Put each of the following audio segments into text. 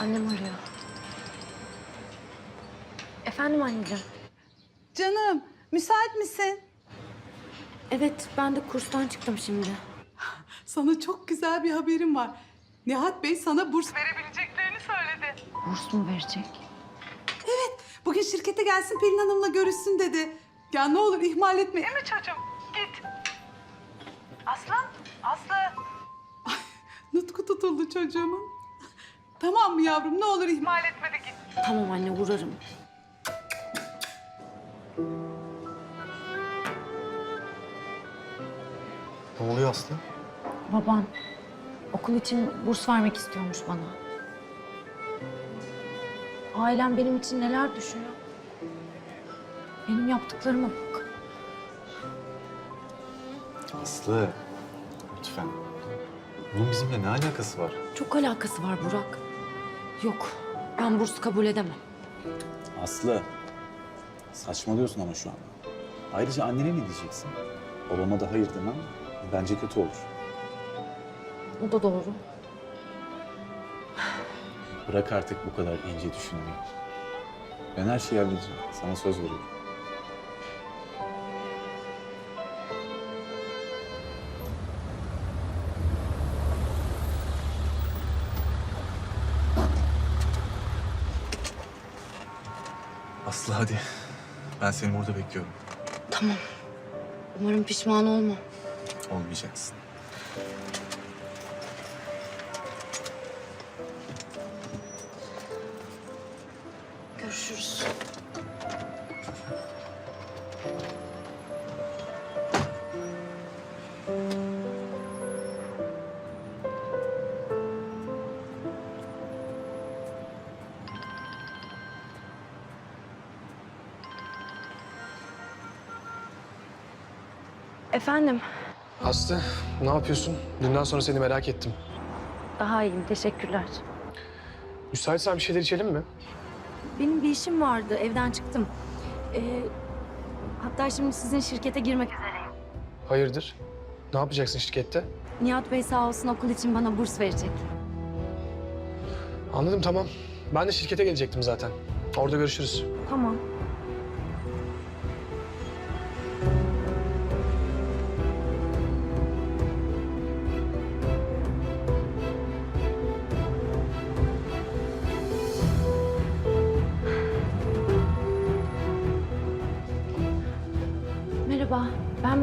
Annem arıyor. Efendim anneciğim. Canım, müsait misin? Evet ben de kurstan çıktım şimdi. Sana çok güzel bir haberim var. Nihat Bey sana burs verebileceklerini söyledi. Burs mu verecek? Evet, bugün şirkete gelsin Pelin Hanım'la görüşsün dedi. Ya ne olur ihmal etme. Değil mi çocuğum? Git. Aslan, Aslı. Ay, nutku tutuldu çocuğumun. Tamam mı yavrum? Ne olur ihmal etme de git. Tamam anne uğrarım. Ne oluyor Aslı? Babam okul için burs vermek istiyormuş bana. Ailem benim için neler düşünüyor? Benim yaptıklarıma bak. Aslı, lütfen. Bunun bizimle ne alakası var? Çok alakası var Burak. Yok ben burs kabul edemem. Aslı, saçmalıyorsun ama şu an. Ayrıca annene ne diyeceksin? Babama da hayır demem bence kötü olur. O da doğru. Bırak artık bu kadar ince düşünmeyi. Ben her şeyi halledeceğim. Sana söz veriyorum. Aslı hadi. Ben seni burada bekliyorum. Tamam. Umarım pişman olma. Olmayacaksın. Efendim, Aslı, ne yapıyorsun? Dünden sonra seni merak ettim. daha iyiyim. Teşekkürler. Müsaitsen bir şeyler içelim mi? Benim bir işim vardı. Evden çıktım. Ee, hatta şimdi sizin şirkete girmek üzereyim. Hayırdır? Ne yapacaksın şirkette? Nihat Bey sağ olsun okul için bana burs verecek. Anladım, tamam. Ben de şirkete gelecektim zaten. Orada görüşürüz. Tamam.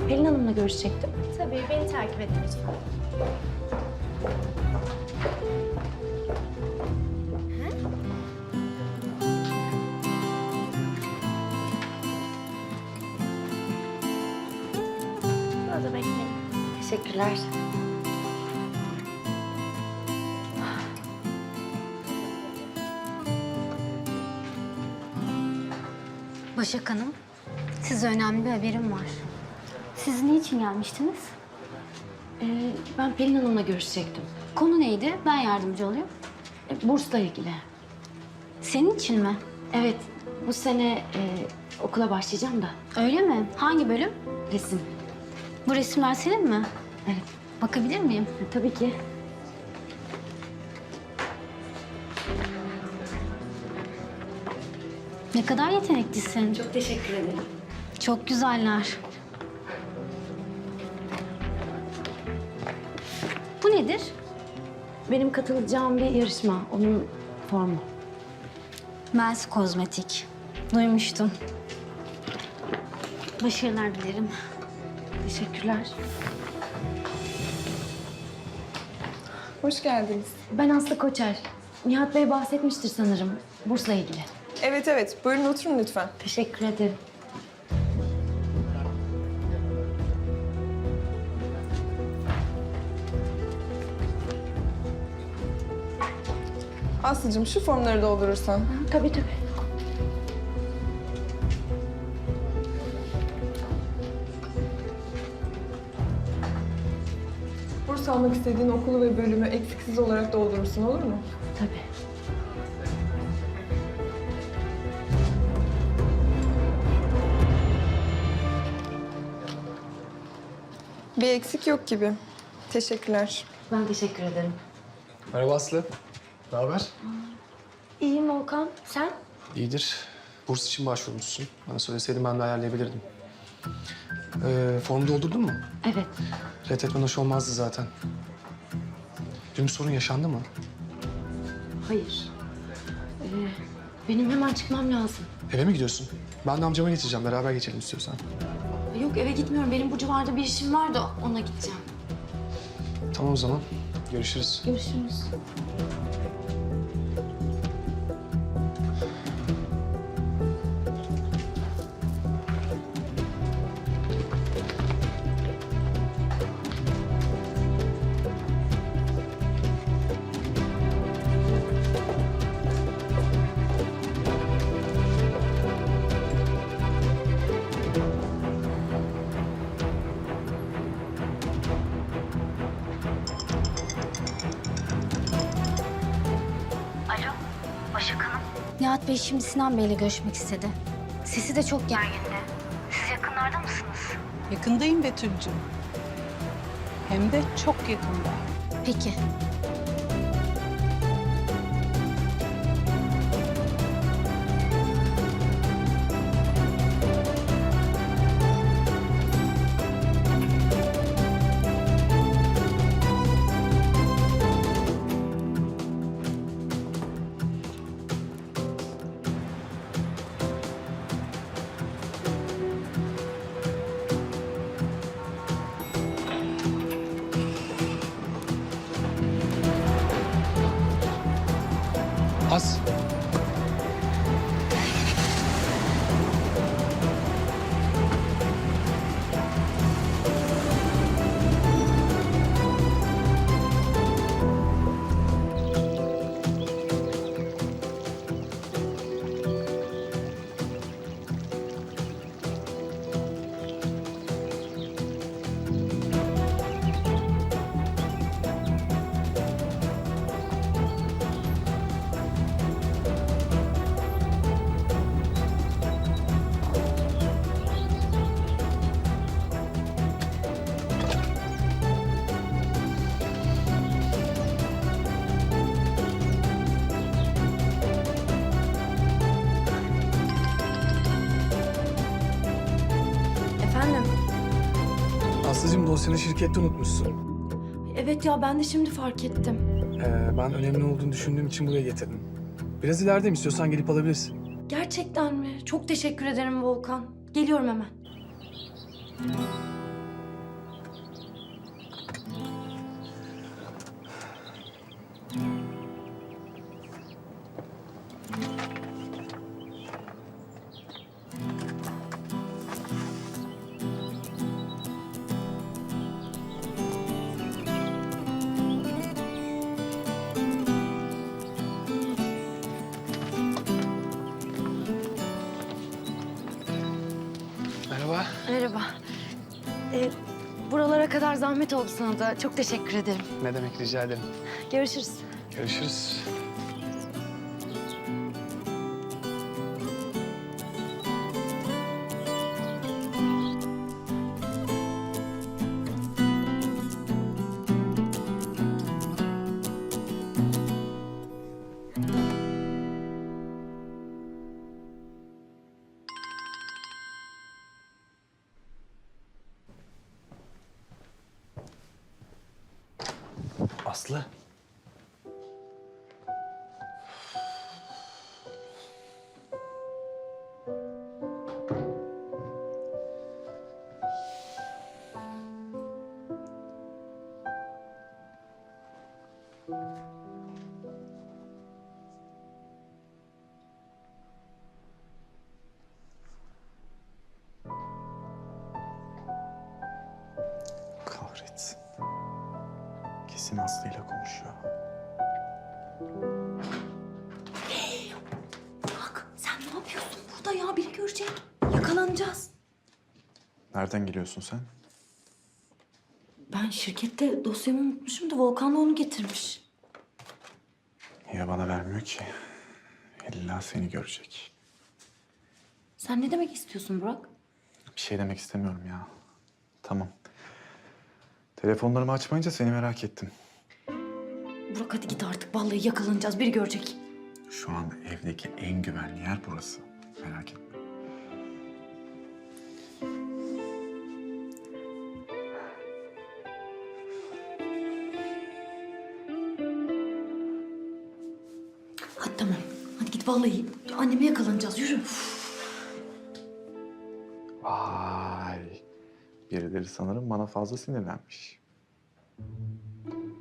Ben Pelin Hanım'la görüşecektim. Tabii beni takip edin lütfen. Burada bekleyin. Teşekkürler. Başak Hanım, size önemli bir haberim var. Siz niçin gelmiştiniz? Ee, ben Pelin Hanım'la görüşecektim. Konu neydi? Ben yardımcı olayım. Ee, bursla ilgili. Senin için mi? Evet, bu sene e, okula başlayacağım da Öyle mi? Hangi bölüm? resim. Bu resimler senin mi? Evet, Bakabilir miyim? e, tabii ki. Ne kadar yeteneklisin. Çok teşekkür ederim. Çok güzeller. Nedir? Benim katılacağım bir yarışma, onun formu. Mels Kozmetik. Duymuştum. Başarılar dilerim. Teşekkürler. Hoş geldiniz. Ben Aslı Koçer. Nihat Bey bahsetmiştir sanırım bursla ilgili. Evet evet, buyurun oturun lütfen. Teşekkür ederim. Aslıcığım şu formları doldurursan. Tabii tabii. Burs almak istediğin okulu ve bölümü eksiksiz olarak doldurursun olur mu? Tabii. Bir eksik yok gibi. Teşekkürler. Ben teşekkür ederim. Merhaba Aslı. Ne haber? İyiyim Volkan. Sen? İyidir. Burs için başvurmuşsun. Bana söyleseydin ben de ayarlayabilirdim. Ee, formu doldurdun mu? Evet. Reddetmen hoş olmazdı zaten. Dün bir sorun yaşandı mı? Hayır. Ee, benim hemen çıkmam lazım. Eve mi gidiyorsun? Ben de amcama geçeceğim. Beraber geçelim istiyorsan. Yok eve gitmiyorum. Benim bu civarda bir işim var da ona gideceğim. Tamam o zaman. Görüşürüz. Görüşürüz. Bey şimdi Sinan Bey'le görüşmek istedi. Sesi de çok gergindi. Siz yakınlarda mısınız? Yakındayım Betül'cüğüm. Hem de çok yakında. Peki. Efendim? Aslıcığım dosyanı şirkette unutmuşsun. Evet ya ben de şimdi fark ettim. Ee, ben önemli olduğunu düşündüğüm için buraya getirdim. Biraz ileride mi istiyorsan gelip alabilirsin. Gerçekten mi? Çok teşekkür ederim Volkan. Geliyorum hemen. Merhaba. Ee, buralara kadar zahmet oldu sana da. Çok teşekkür ederim. Ne demek rica ederim. Görüşürüz. Görüşürüz. Konuşuyor. Bak sen ne yapıyorsun burada ya? Biri görecek. Yakalanacağız. Nereden geliyorsun sen? Ben şirkette dosyamı unutmuşum da Volkan da onu getirmiş. Niye bana vermiyor ki? İlla seni görecek. Sen ne demek istiyorsun Burak? Bir şey demek istemiyorum ya. Tamam. Telefonlarımı açmayınca seni merak ettim. Burak hadi git artık. Vallahi yakalanacağız. Biri görecek. Şu an evdeki en güvenli yer burası. Merak etme. Hadi tamam. Hadi git vallahi. Anneme yakalanacağız. Yürü. Vay. Birileri sanırım bana fazla sinirlenmiş.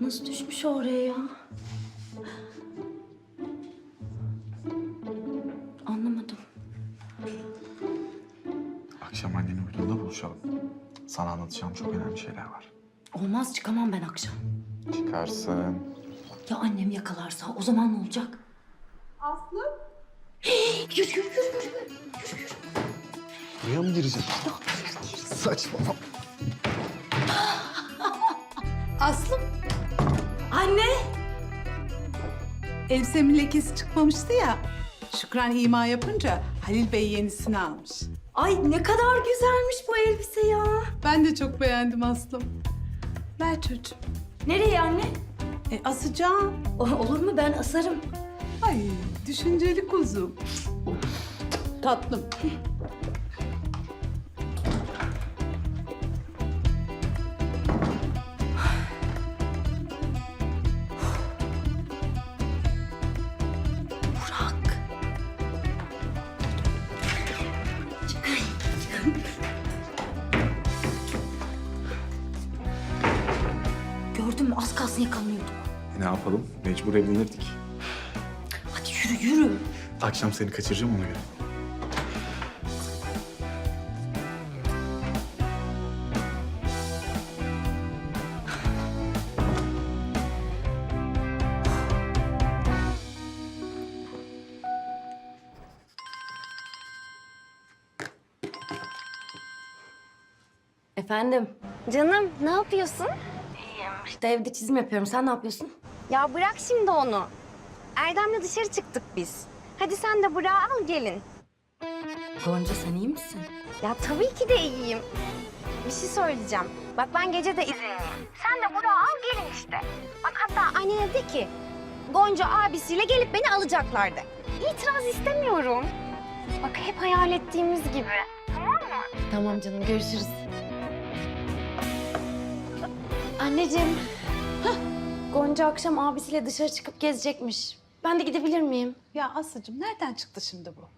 Nasıl düşmüş oraya ya? Anlamadım. Akşam annenin uyduğunda buluşalım. Sana anlatacağım çok önemli şeyler var. Olmaz çıkamam ben akşam. Çıkarsın. Ya annem yakalarsa o zaman ne olacak? Aslı? Yürü yürü yürü yürü. Buraya mı gireceğim? Saçmalama. Aslım Anne! elbisemin lekesi çıkmamıştı ya. Şükran ima yapınca Halil Bey yenisini almış. Ay ne kadar güzelmiş bu elbise ya. Ben de çok beğendim Aslım. Ver çocuğum. Nereye anne? E, asacağım. O- olur mu ben asarım. Ay düşünceli kuzum. Tatlım. Mecbur evlenirdik. Hadi yürü yürü. Akşam seni kaçıracağım ona göre. Efendim? Canım ne yapıyorsun? İşte evde çizim yapıyorum. Sen ne yapıyorsun? Ya bırak şimdi onu. Erdem'le dışarı çıktık biz. Hadi sen de Burak'ı al gelin. Gonca sen iyi misin? Ya tabii ki de iyiyim. Bir şey söyleyeceğim. Bak ben gece de izinliyim. Sen de Burak'ı al gelin işte. Bak hatta annene de ki... Gonca abisiyle gelip beni alacaklardı. İtiraz istemiyorum. Bak hep hayal ettiğimiz gibi. Tamam mı? Tamam canım görüşürüz. Anneciğim. Gonca akşam abisiyle dışarı çıkıp gezecekmiş. Ben de gidebilir miyim? Ya Aslı'cığım nereden çıktı şimdi bu?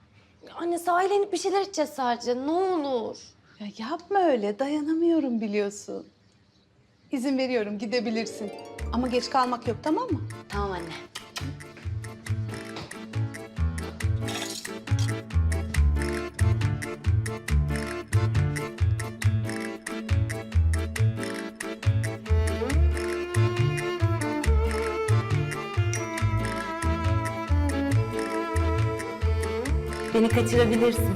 Anne sahile inip bir şeyler içeceğiz sadece. Ne olur. Ya yapma öyle dayanamıyorum biliyorsun. İzin veriyorum gidebilirsin. Ama geç kalmak yok tamam mı? Tamam anne. Beni kaçırabilirsin.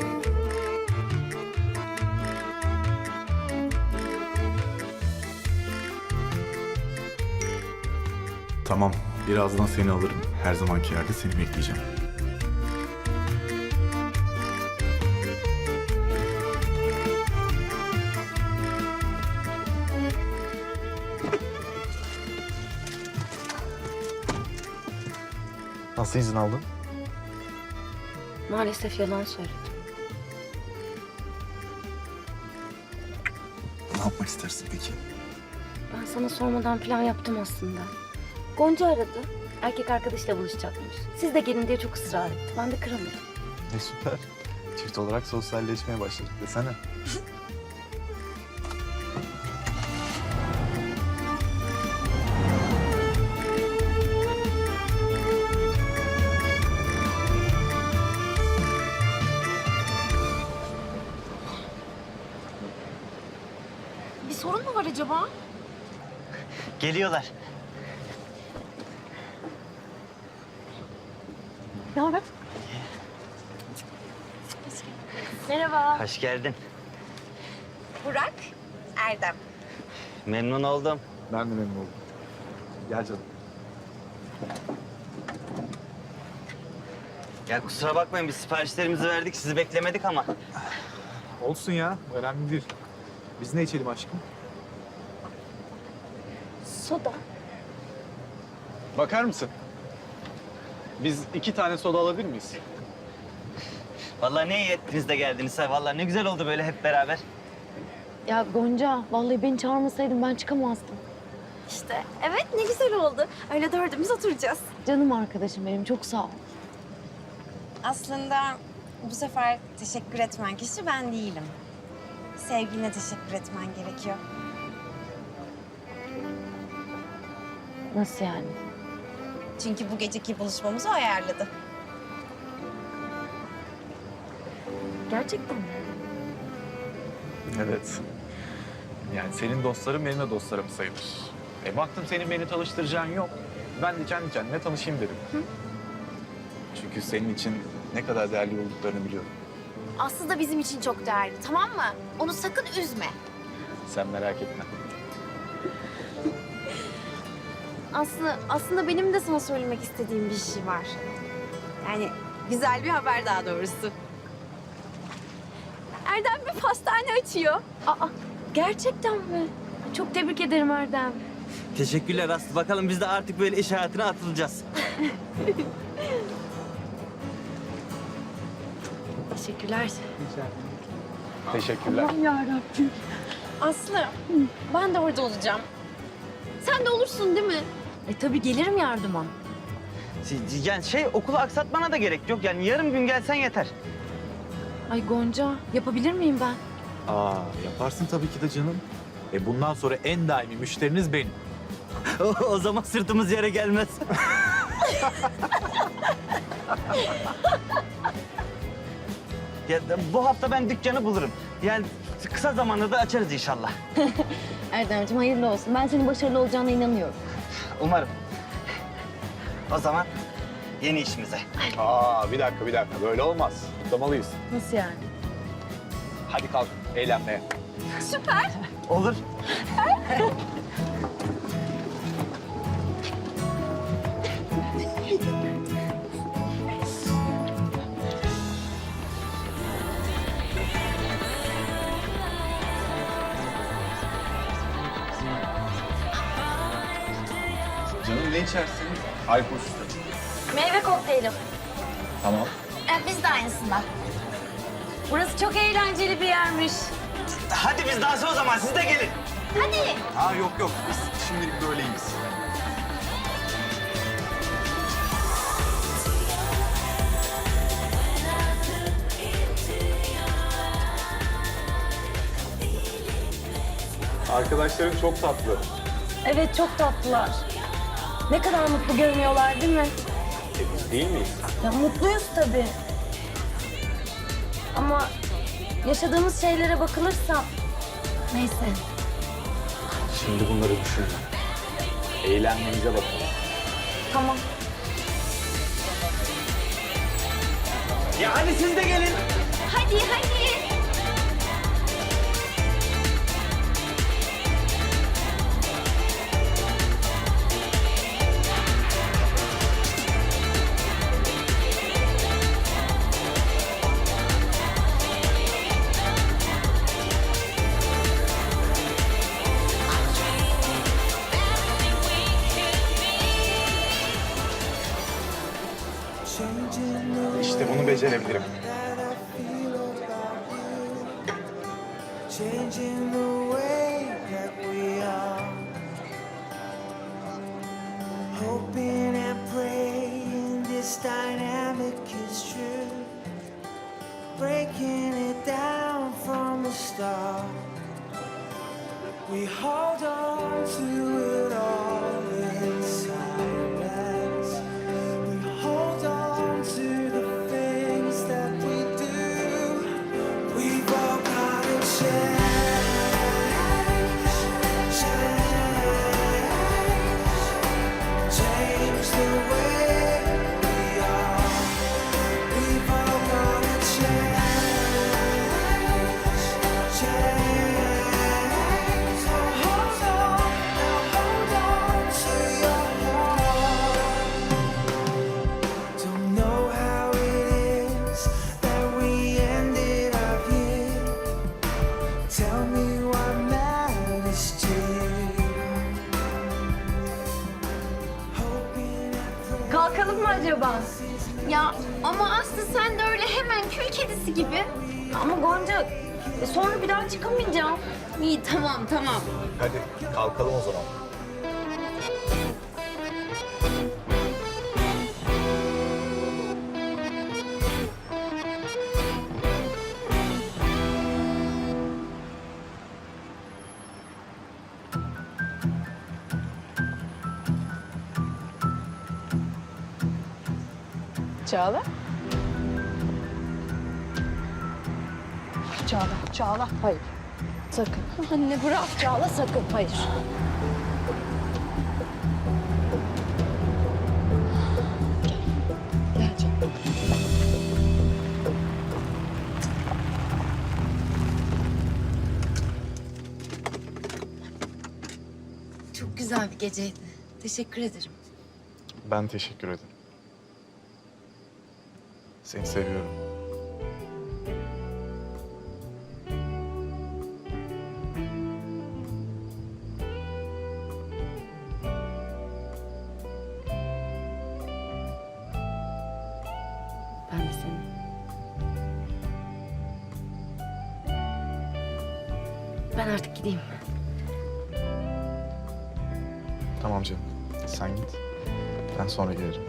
Tamam. Birazdan seni alırım. Her zamanki yerde seni bekleyeceğim. Nasıl izin aldın? Maalesef yalan söyledim. Ne yapmak istersin peki? Ben sana sormadan plan yaptım aslında. Gonca aradı. Erkek arkadaşıyla buluşacakmış. Siz de gelin diye çok ısrar etti. Ben de kıramadım. Ne süper. Çift olarak sosyalleşmeye başladık desene. Geliyorlar. Ne haber? Merhaba. Hoş geldin. Burak, Erdem. Memnun oldum. Ben de memnun oldum. Gel canım. Ya kusura bakmayın biz siparişlerimizi verdik sizi beklemedik ama. Olsun ya. Önemli değil. Biz ne içelim aşkım? Soda. Bakar mısın? Biz iki tane soda alabilir miyiz? Vallahi ne iyi ettiniz de geldiniz ha. Vallahi ne güzel oldu böyle hep beraber. Ya Gonca, vallahi beni çağırmasaydın ben çıkamazdım. İşte evet ne güzel oldu. Öyle dördümüz oturacağız. Canım arkadaşım benim, çok sağ ol. Aslında bu sefer teşekkür etmen kişi ben değilim. Sevgiline teşekkür etmen gerekiyor. Nasıl yani? Çünkü bu geceki buluşmamızı o ayarladı. Gerçekten mi? Evet. Yani senin dostların benim de dostlarım sayılır. E baktım senin beni tanıştıracağın yok. Ben de kendi kendime tanışayım dedim. Çünkü senin için ne kadar değerli olduklarını biliyorum. Aslı da bizim için çok değerli tamam mı? Onu sakın üzme. Sen merak etme. Aslı, aslında benim de sana söylemek istediğim bir şey var. Yani güzel bir haber daha doğrusu. Erdem bir pastane açıyor. Aa, gerçekten mi? Çok tebrik ederim Erdem. Teşekkürler Aslı. Bakalım biz de artık böyle iş hayatına atılacağız. Teşekkürler. Teşekkürler. Aslı, ben de orada olacağım. Sen de olursun değil mi? E tabii gelirim yardıma. Yani şey okulu aksatmana da gerek yok. Yani yarım gün gelsen yeter. Ay Gonca, yapabilir miyim ben? Aa yaparsın tabii ki de canım. E bundan sonra en daimi müşteriniz benim. O, zaman sırtımız yere gelmez. ya bu hafta ben dükkanı bulurum. Yani kısa zamanda da açarız inşallah. Erdemciğim hayırlı olsun. Ben senin başarılı olacağına inanıyorum. Umarım. O zaman yeni işimize. Aa bir dakika bir dakika böyle olmaz. Kutlamalıyız. Nasıl yani? Hadi kalk eğlenmeye. Olur. ne içersin? Alkolsüz. Meyve kokteyli. Tamam. E, biz de aynısından. Burası çok eğlenceli bir yermiş. Hadi biz dansa o zaman siz de gelin. Hadi. Ha yok yok biz şimdilik böyleyiz. Arkadaşların çok tatlı. Evet çok tatlılar. Ne kadar mutlu görünüyorlar değil mi? Değil miyiz? Ya mutluyuz tabii. Ama yaşadığımız şeylere bakılırsa neyse. Şimdi bunları düşünme. Eğlenmenize bakalım. Tamam. Ya hadi siz de gelin. Hadi hadi. İşte kedisi gibi. Ama Gonca e, sonra bir daha çıkamayacağım. İyi tamam tamam. Hadi kalkalım o zaman. Hayır. Sakın. Anne bırak. Çağla sakın. Hayır. Gel. Gel canım. Çok güzel bir geceydi. Teşekkür ederim. Ben teşekkür ederim. Seni seviyorum. Tamam canım. Sen git. Ben sonra gelirim.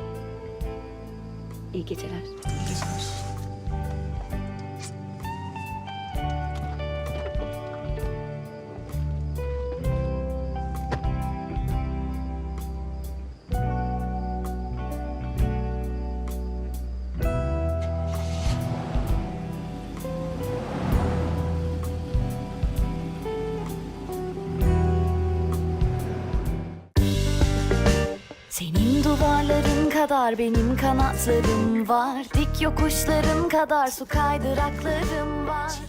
İyi geceler. İyi geceler. Kadar benim kanatlarım var. Dik yokuşların kadar su kaydıraklarım var